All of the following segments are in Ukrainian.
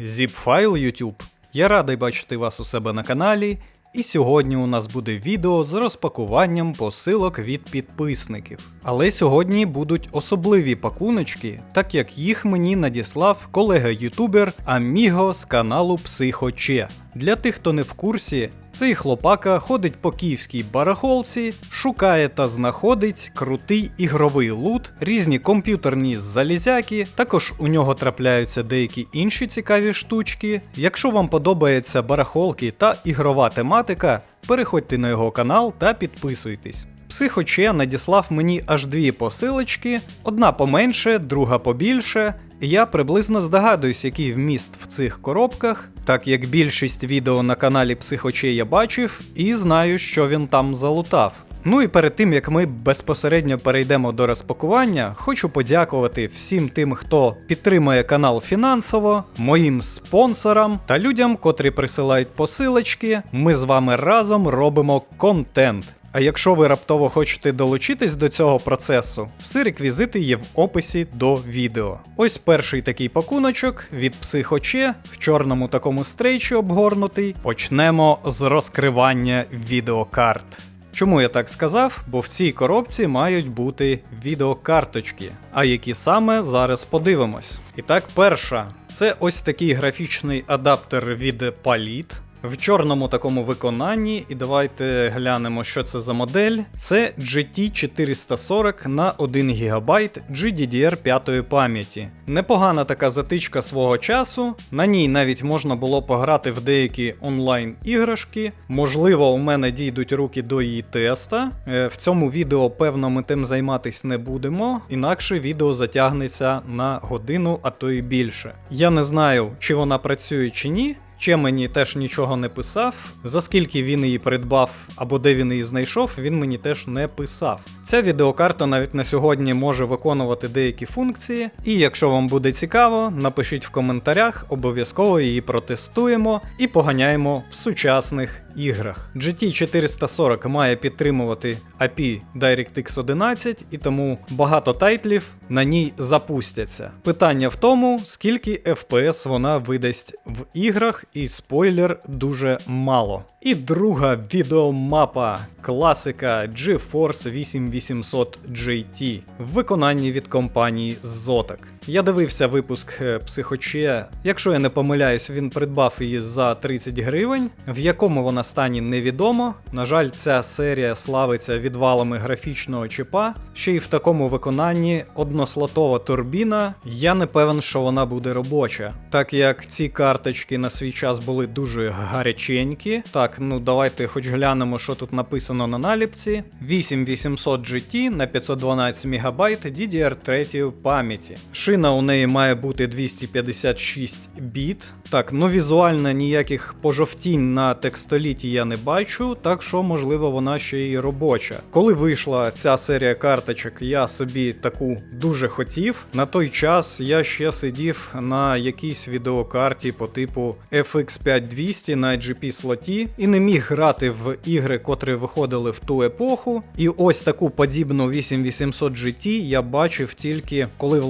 Zipfile YouTube. Я радий бачити вас у себе на каналі. І сьогодні у нас буде відео з розпакуванням посилок від підписників. Але сьогодні будуть особливі пакуночки, так як їх мені надіслав колега-ютубер Аміго з каналу Психоче. Для тих, хто не в курсі, цей хлопака ходить по київській барахолці, шукає та знаходить крутий ігровий лут, різні комп'ютерні залізяки. Також у нього трапляються деякі інші цікаві штучки. Якщо вам подобаються барахолки та ігрова тематика, переходьте на його канал та підписуйтесь. Психоче надіслав мені аж дві посилочки, одна поменше, друга побільше. Я приблизно здогадуюсь, який вміст в цих коробках, так як більшість відео на каналі Психоче я бачив і знаю, що він там залутав. Ну і перед тим як ми безпосередньо перейдемо до розпакування, хочу подякувати всім тим, хто підтримує канал фінансово, моїм спонсорам та людям, котрі присилають посилочки. Ми з вами разом робимо контент. А якщо ви раптово хочете долучитись до цього процесу, всі реквізити є в описі до відео. Ось перший такий пакуночок від психоче в чорному такому стрейчі обгорнутий. Почнемо з розкривання відеокарт. Чому я так сказав? Бо в цій коробці мають бути відеокарточки. А які саме зараз подивимось. І так, перша це ось такий графічний адаптер від Palit. В чорному такому виконанні, і давайте глянемо, що це за модель. Це GT440 на 1 ГБ GDDR 5 пам'яті. Непогана така затичка свого часу. На ній навіть можна було пограти в деякі онлайн-іграшки. Можливо, у мене дійдуть руки до її теста. Е, В цьому відео, певно, ми тим займатись не будемо, інакше відео затягнеться на годину, а то і більше. Я не знаю, чи вона працює чи ні. Ще мені теж нічого не писав. За скільки він її придбав або де він її знайшов, він мені теж не писав. Ця відеокарта навіть на сьогодні може виконувати деякі функції, і якщо вам буде цікаво, напишіть в коментарях, обов'язково її протестуємо і поганяємо в сучасних іграх. GT440 має підтримувати API DirectX 11, і тому багато тайтлів на ній запустяться. Питання в тому, скільки FPS вона видасть в іграх, і спойлер дуже мало. І друга відеомапа класика GeForce 8800 GT в виконанні від компанії Zotac. Я дивився випуск е, Психоче. Якщо я не помиляюсь, він придбав її за 30 гривень. В якому вона стані невідомо. На жаль, ця серія славиться відвалами графічного чіпа. Ще й в такому виконанні однослотова турбіна. Я не певен, що вона буде робоча. Так як ці карточки на свій час були дуже гаряченькі. Так, ну давайте хоч глянемо, що тут написано на наліпці. 8800 GT на 512 МБ DDR3 пам'яті. Шина у неї має бути 256 біт. Так, ну візуально ніяких пожовтінь на текстоліті я не бачу, так що, можливо, вона ще й робоча. Коли вийшла ця серія карточок, я собі таку дуже хотів. На той час я ще сидів на якійсь відеокарті по типу FX 5200 на GP слоті і не міг грати в ігри, котрі виходили в ту епоху. І ось таку подібну 8800 GT я бачив тільки коли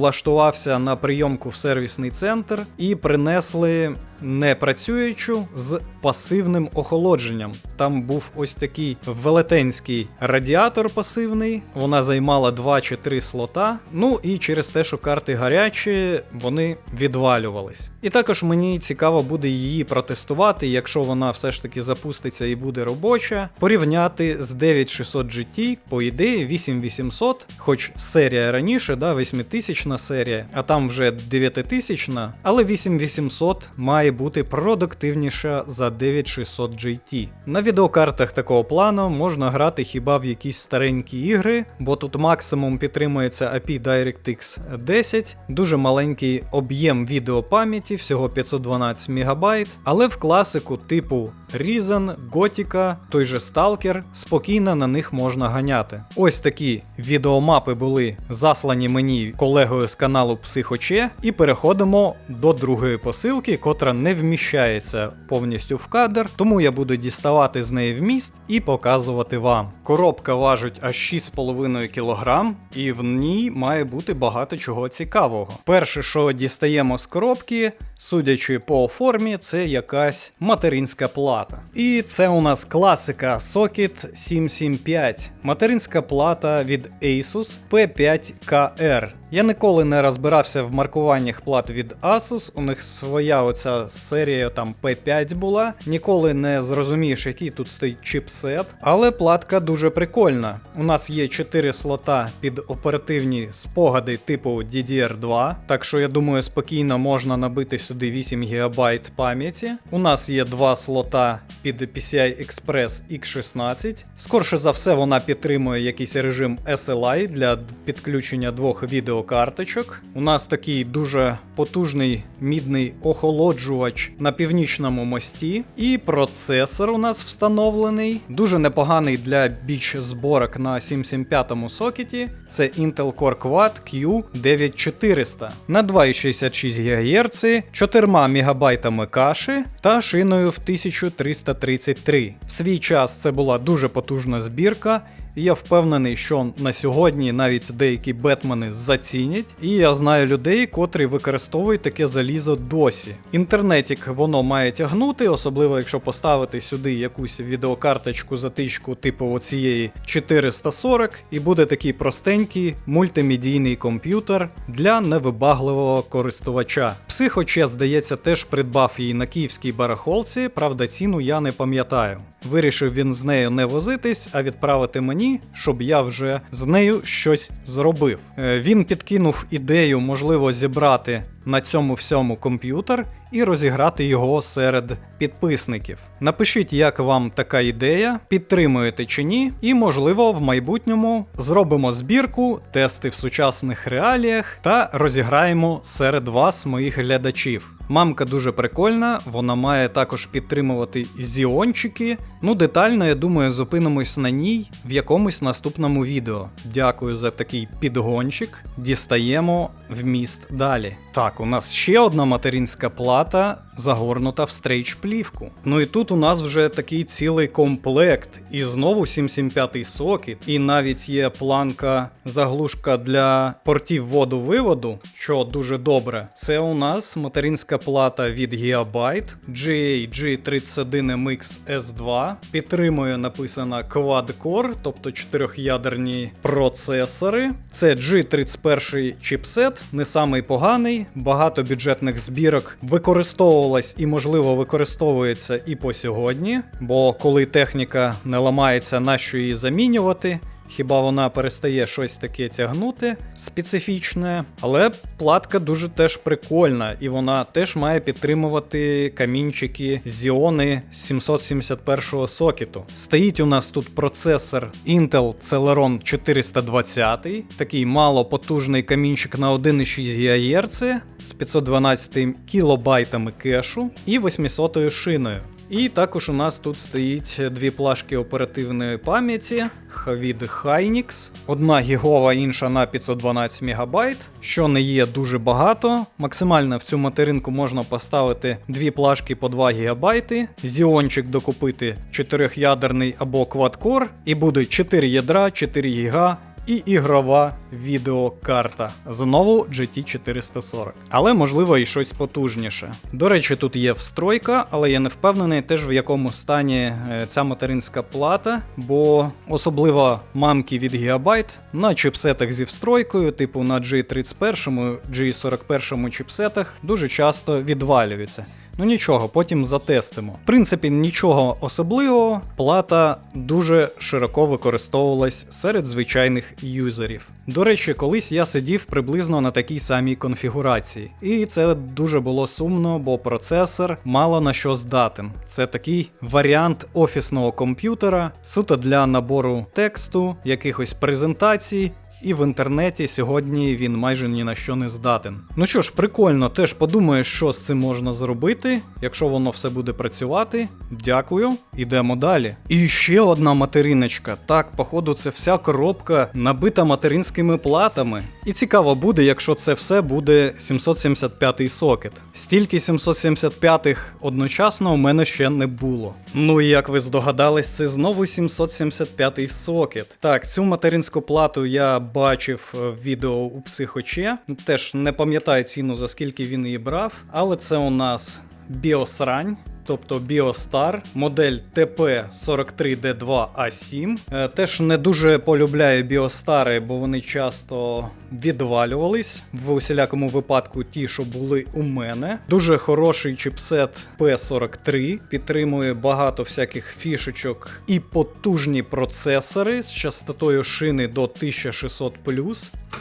влаштувався на прийомку в сервісний центр і принесли не працюючу з пасивним охолодженням. Там був ось такий велетенський радіатор пасивний, вона займала 2 чи 3 слота. Ну і через те, що карти гарячі, вони відвалювались. І також мені цікаво буде її протестувати, якщо вона все ж таки запуститься і буде робоча, порівняти з 9600 GT, по ідеї 8800, хоч серія раніше, да, 8000 серія, а там вже 9000, але 8800 має бути продуктивніша за 9600 GT. На відеокартах такого плану можна грати хіба в якісь старенькі ігри, бо тут максимум підтримується API DirectX 10, дуже маленький об'єм відеопам'яті, всього 512 МБ, але в класику типу Risen, Gothica, той же Stalker, спокійно на них можна ганяти. Ось такі відеомапи були заслані мені колегою з каналу Психоче, і переходимо до другої посилки, котра не вміщається повністю в кадр, тому я буду діставати з неї вміст і показувати вам. Коробка важить аж 6,5 кг, і в ній має бути багато чого цікавого. Перше, що дістаємо з коробки, судячи по формі, це якась материнська плата. І це у нас класика Socket 775, материнська плата від Asus P5KR. Я ніколи не розбирався в маркуваннях плат від Asus, у них своя оця серія там P5 була. Ніколи не зрозумієш, який тут стоїть чіпсет, але платка дуже прикольна. У нас є 4 слота під оперативні спогади типу DDR2, так що я думаю, спокійно можна набити сюди 8 ГБ пам'яті. У нас є два слота під PCI Express X16. Скорше за все, вона підтримує якийсь режим SLI для підключення двох відеокарточок. У нас такий дуже потужний мідний охолоджувач на північному мості. І процесор у нас встановлений. Дуже непоганий для біч зборок на 775 сокеті. Це Intel Core Quad Q9400 на 2,66 ГГц, 4 МБ каші та шиною в 1333. В свій час це була дуже потужна збірка. Я впевнений, що на сьогодні навіть деякі бетмени зацінять. І я знаю людей, котрі використовують таке залізо досі. Інтернетік воно має тягнути, особливо якщо поставити сюди якусь відеокарточку затичку типу оцієї 440, і буде такий простенький мультимедійний комп'ютер для невибагливого користувача. Психоче, здається, теж придбав її на київській барахолці, правда, ціну я не пам'ятаю. Вирішив він з нею не возитись, а відправити мені, щоб я вже з нею щось зробив. Е, Він підкинув ідею, можливо, зібрати на цьому всьому комп'ютер і розіграти його серед підписників. Напишіть, як вам така ідея, підтримуєте чи ні, і, можливо, в майбутньому зробимо збірку, тести в сучасних реаліях та розіграємо серед вас, моїх глядачів. Мамка дуже прикольна, вона має також підтримувати зіончики. Ну, детально, я думаю, зупинимось на ній в якомусь наступному відео. Дякую за такий підгончик. Дістаємо вміст далі. Так, у нас ще одна материнська плата, загорнута в стрейч плівку. Ну і тут у нас вже такий цілий комплект. І знову 775 сокет, і навіть є планка заглушка для портів воду-виводу, що дуже добре. Це у нас материнська плата від Gigabyte GAG31MX S2. Підтримує написано Quad-Core, тобто чотирьохядерні процесори. Це G31 чіпсет, не самий поганий. Багато бюджетних збірок використовувалась і, можливо, використовується і по сьогодні. Бо коли техніка не ламається, нащо її замінювати? Хіба вона перестає щось таке тягнути специфічне, але платка дуже теж прикольна, і вона теж має підтримувати камінчики Xeon 771 сокету. Стоїть у нас тут процесор Intel Celeron 420, такий малопотужний камінчик на 1,6 ГГц з 512 кілобайтами кешу і 800 шиною. І також у нас тут стоїть дві плашки оперативної пам'яті від Hynix. Одна гігова, інша на 512 МБ, що не є дуже багато. Максимально в цю материнку можна поставити дві плашки по 2 ГБ, зіончик докупити 4-ядерний або квадкор, і буде 4 ядра, 4 ГБ і ігрова відеокарта. Знову GT440. Але можливо і щось потужніше. До речі, тут є встройка, але я не впевнений теж в якому стані е, ця материнська плата, бо особливо мамки від Gigabyte на чіпсетах зі встройкою, типу на G31, G41 чіпсетах, дуже часто відвалюються. Ну нічого, потім затестимо. В принципі, нічого особливого, плата дуже широко використовувалась серед звичайних юзерів. До речі, колись я сидів приблизно на такій самій конфігурації, і це дуже було сумно, бо процесор мало на що здатен. Це такий варіант офісного комп'ютера, суто для набору тексту, якихось презентацій. І в інтернеті сьогодні він майже ні на що не здатен. Ну що ж, прикольно, теж подумаєш, що з цим можна зробити, якщо воно все буде працювати. Дякую, ідемо далі. І ще одна материночка. Так, походу, це вся коробка набита материнськими платами. І цікаво буде, якщо це все буде 775-й сокет. Стільки 775-х одночасно у мене ще не було. Ну і як ви здогадались, це знову 775-й сокет. Так, цю материнську плату я бачив е, в відео у психоче. Теж не пам'ятаю ціну за скільки він її брав, але це у нас біосрань. Тобто Біостар, модель TP43D2A7. Е, Теж не дуже полюбляю біостари, бо вони часто відвалювались. В усілякому випадку ті, що були у мене. Дуже хороший чіпсет P43, підтримує багато всяких фішечок і потужні процесори з частотою шини до 1600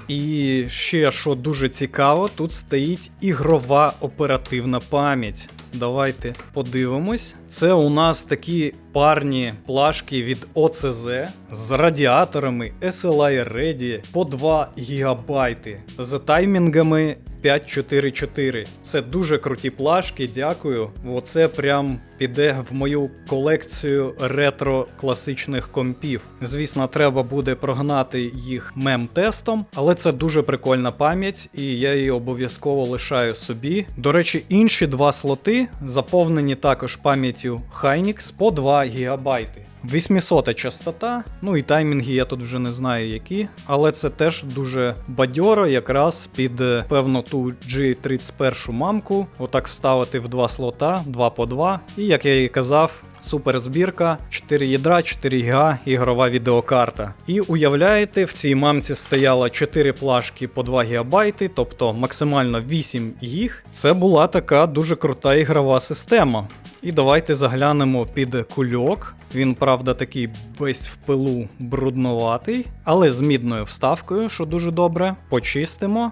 І ще що дуже цікаво, тут стоїть ігрова оперативна пам'ять. Давайте подивимось. Це у нас такі парні плашки від ОЦЗ з радіаторами SLI Ready по 2 ГБ з таймінгами 544. Це дуже круті плашки, дякую. Оце прям піде в мою колекцію ретро класичних компів. Звісно, треба буде прогнати їх мем-тестом, але це дуже прикольна пам'ять, і я її обов'язково лишаю собі. До речі, інші два слоти заповнені також пам'яттю Hynix по 2 ГБ. 800 частота, ну і таймінги я тут вже не знаю які, але це теж дуже бадьоро, якраз під е, певно ту G31 мамку. Отак вставити в два слота, 2 по 2. І як я і казав, Супер збірка, 4 ядра, 4 ГБ, ігрова відеокарта. І уявляєте, в цій мамці стояло 4 плашки по 2 ГБ, тобто максимально 8 їх. Це була така дуже крута ігрова система. І давайте заглянемо під кульок. Він, правда, такий весь в пилу брудноватий, але з мідною вставкою, що дуже добре. Почистимо.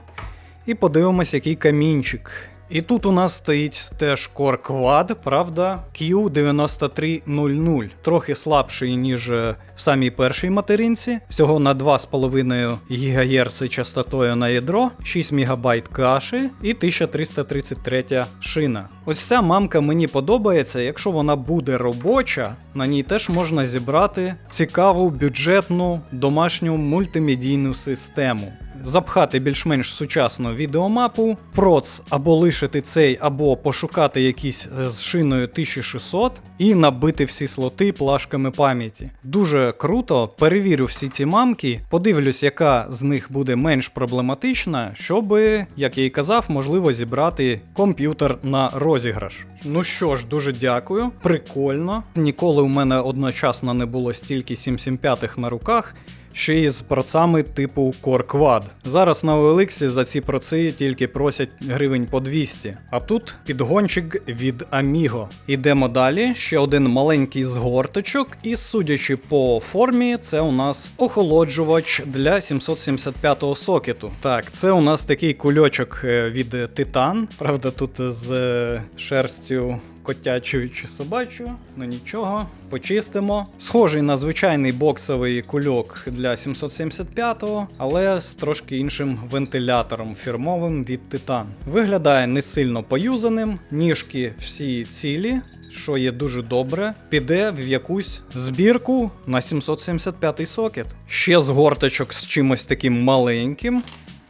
І подивимось, який камінчик. І тут у нас стоїть теж Core Quad, правда, Q9300, трохи слабший, ніж е, в самій першій материнці, всього на 2,5 ГГц частотою на ядро, 6 МБ каші і 1333 шина. Ось ця мамка мені подобається, якщо вона буде робоча, на ній теж можна зібрати цікаву бюджетну домашню мультимедійну систему запхати більш-менш сучасну відеомапу, проц або лишити цей, або пошукати якісь е, з шиною 1600 і набити всі слоти плашками пам'яті. Дуже круто, перевірю всі ці мамки, подивлюсь, яка з них буде менш проблематична, щоб, як я і казав, можливо зібрати комп'ютер на розіграш. Ну що ж, дуже дякую. Прикольно. Ніколи у мене одночасно не було стільки 775 на руках ще й з процами типу Core Quad. Зараз на OLX за ці проци тільки просять гривень по 200. А тут підгончик від Amigo. Ідемо далі. Ще один маленький згорточок, і судячи по формі, це у нас охолоджувач для 775-го сокету. Так, це у нас такий кульочок е, від Titan. Правда, тут з е, шерстю котячою чи собачою, ну нічого, почистимо. Схожий на звичайний боксовий кульок для 775-го, але з трошки іншим вентилятором фірмовим від Titan. Виглядає не сильно поюзаним, ніжки всі цілі. Що є дуже добре, піде в якусь збірку на 775 й сокет. Ще згорточок з чимось таким маленьким.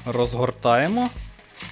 Розгортаємо.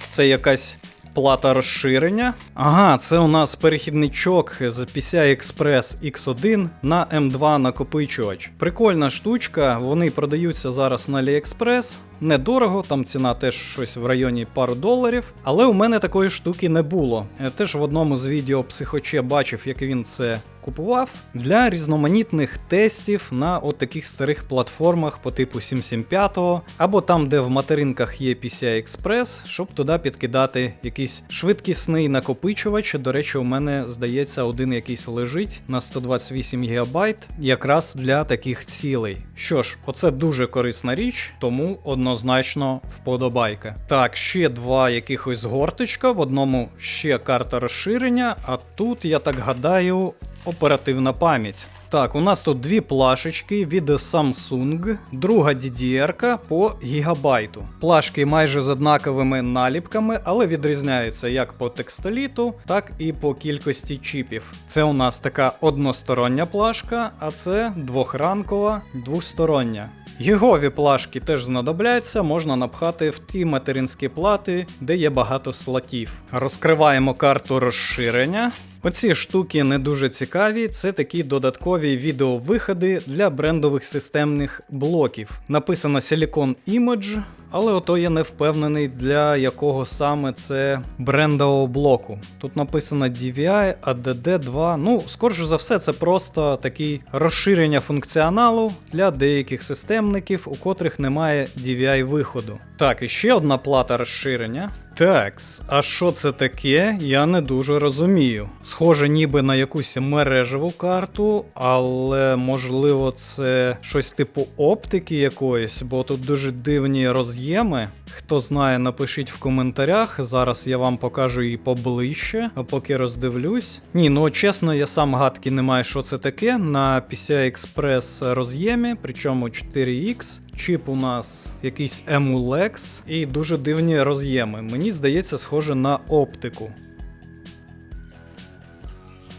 Це якась плата розширення. Ага, це у нас перехідничок з PCI Express X1 на M2 накопичувач. Прикольна штучка, вони продаються зараз на AliExpress недорого, там ціна теж щось в районі пару доларів. Але у мене такої штуки не було. Теж в одному з відео психоче бачив, як він це купував для різноманітних тестів на от таких старих платформах по типу 775 або там, де в материнках є PCI Express, щоб туди підкидати якийсь швидкісний накопичувач. До речі, у мене здається, один якийсь лежить на 128 ГБ, якраз для таких цілей. Що ж, оце дуже корисна річ, тому одно однозначно вподобайка. Так, ще два якихось горточка, в одному ще карта розширення, а тут, я так гадаю, оперативна пам'ять. Так, у нас тут дві плашечки від Samsung, друга DDR по гігабайту. Плашки майже з однаковими наліпками, але відрізняються як по текстоліту, так і по кількості чіпів. Це у нас така одностороння плашка, а це двохранкова двостороння. Гігові плашки теж знадобляться, можна напхати в ті материнські плати, де є багато слотів. Розкриваємо карту розширення. Оці штуки не дуже цікаві, це такі додаткові відеовиходи для брендових системних блоків. Написано Silicon Image, але ото я не впевнений, для якого саме це брендового блоку. Тут написано DVI, ADD 2. Ну, скорше за все, це просто такі розширення функціоналу для деяких системників, у котрих немає DVI виходу. Так, і ще одна плата розширення. Такс, а що це таке? Я не дуже розумію. Схоже, ніби на якусь мережеву карту, але можливо це щось типу оптики якоїсь, бо тут дуже дивні роз'єми. Хто знає, напишіть в коментарях. Зараз я вам покажу її поближче, а поки роздивлюсь. Ні, ну чесно, я сам гадки не маю, що це таке. На PCI Express роз'ємі, причому 4X. Чіп у нас якийсь Emulex і дуже дивні роз'єми. Мені здається, схоже на оптику.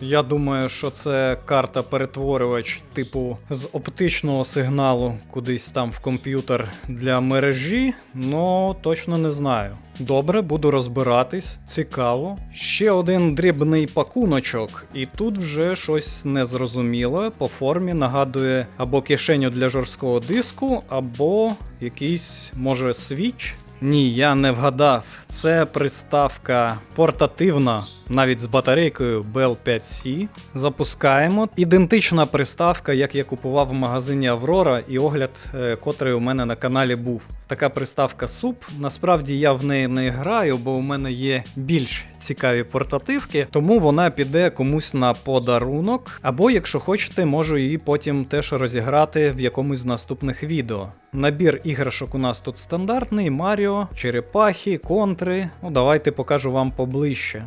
Я думаю, що це карта перетворювач, типу з оптичного сигналу кудись там в комп'ютер для мережі, но точно не знаю. Добре, буду розбиратись, цікаво. Ще один дрібний пакуночок, і тут вже щось незрозуміле по формі нагадує або кишеню для жорсткого диску, або якийсь, може, свіч. Ні, я не вгадав. Це приставка портативна, навіть з батарейкою Bell 5C. Запускаємо. Ідентична приставка, як я купував в магазині Аврора, і огляд, е, котрий у мене на каналі був. Така приставка SUP. Насправді я в неї не граю, бо у мене є більш цікаві портативки, тому вона піде комусь на подарунок. Або, якщо хочете, можу її потім теж розіграти в якомусь з наступних відео. Набір іграшок у нас тут стандартний: Маріо, черепахи, контри. Ну, давайте покажу вам поближче.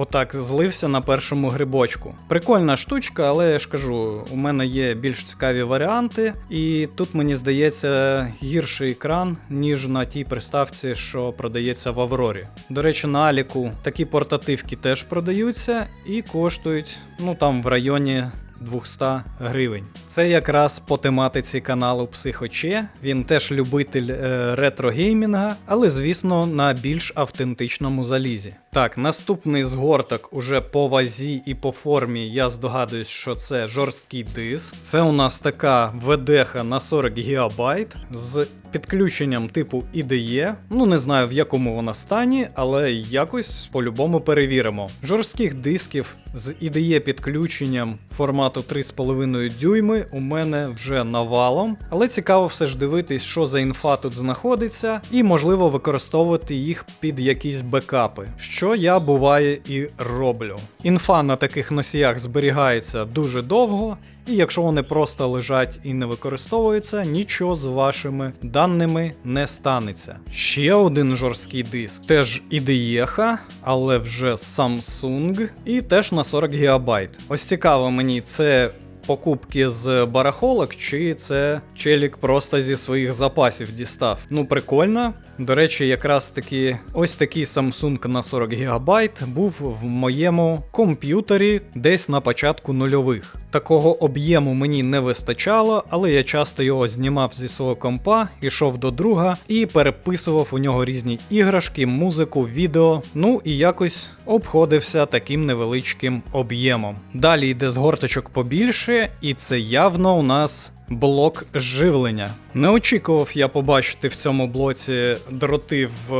Отак злився на першому грибочку. Прикольна штучка, але я ж кажу, у мене є більш цікаві варіанти, і тут мені здається гірший екран, ніж на тій приставці, що продається в Аврорі. До речі, на Аліку такі портативки теж продаються і коштують ну там в районі 200 гривень. Це якраз по тематиці каналу Психоче. Він теж любитель е, ретро-геймінга, але звісно на більш автентичному залізі. Так, наступний згорток уже по вазі і по формі. Я здогадуюсь, що це жорсткий диск. Це у нас така VDH на 40 ГБ з підключенням типу IDE. Ну не знаю в якому вона стані, але якось по-любому перевіримо. Жорстких дисків з IDE підключенням формату 3,5 дюйми у мене вже навалом. Але цікаво все ж дивитись, що за інфа тут знаходиться, і можливо використовувати їх під якісь бекапи. Що я буває і роблю. Інфа на таких носіях зберігається дуже довго. І якщо вони просто лежать і не використовуються, нічого з вашими даними не станеться. Ще один жорсткий диск, теж IDE, але вже Samsung, і теж на 40 ГБ. Ось цікаво мені, це покупки з барахолок, чи це челік просто зі своїх запасів дістав. Ну, прикольно. До речі, якраз таки ось такий Samsung на 40 ГБ був в моєму комп'ютері десь на початку нульових. Такого об'єму мені не вистачало, але я часто його знімав зі свого компа, ішов до друга і переписував у нього різні іграшки, музику, відео. Ну і якось обходився таким невеличким об'ємом. Далі йде з горточок побільше, і це явно у нас блок живлення. Не очікував я побачити в цьому блоці дроти в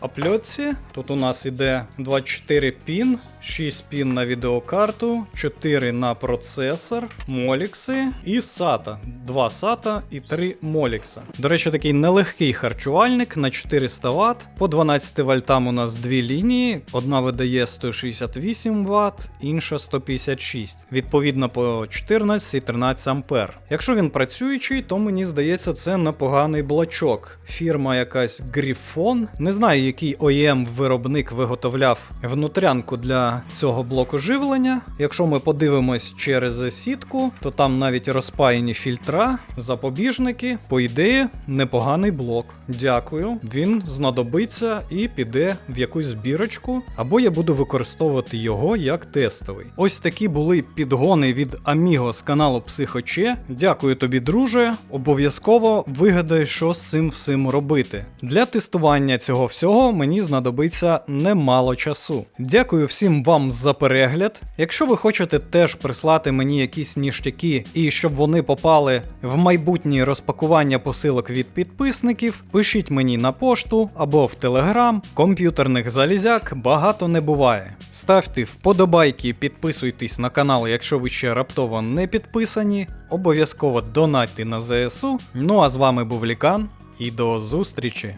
апльотці. Тут у нас іде 24 пін, 6 пін на відеокарту, 4 на процесор, молікси і SATA. 2 SATA і 3 молікса. До речі, такий нелегкий харчувальник на 400 Вт. По 12 вольтам у нас дві лінії. Одна видає 168 Вт, інша 156. Відповідно по 14 і 13 ампер. Якщо він працюючий, то мені здається, це непоганий блочок. Фірма якась Грифон. Не знаю, який OEM виробник виготовляв внутрянку для цього блоку живлення. Якщо ми подивимось через сітку, то там навіть розпаяні фільтра, запобіжники. По ідеї, непоганий блок. Дякую. Він знадобиться і піде в якусь збірочку, або я буду використовувати його як тестовий. Ось такі були підгони від Amigo з каналу Психоче. Дякую тобі, друже. Обов'язково вигадай, що з цим всім робити. Для тестування цього всього мені знадобиться немало часу. Дякую всім вам за перегляд. Якщо ви хочете теж прислати мені якісь ніштяки і щоб вони попали в майбутні розпакування посилок від підписників, пишіть мені на пошту або в телеграм. Комп'ютерних залізяк багато не буває. Ставте вподобайки, підписуйтесь на канал, якщо ви ще раптово не підписані. Обов'язково донатьте на ЗСУ. Ну а з вами був Лікан і до зустрічі!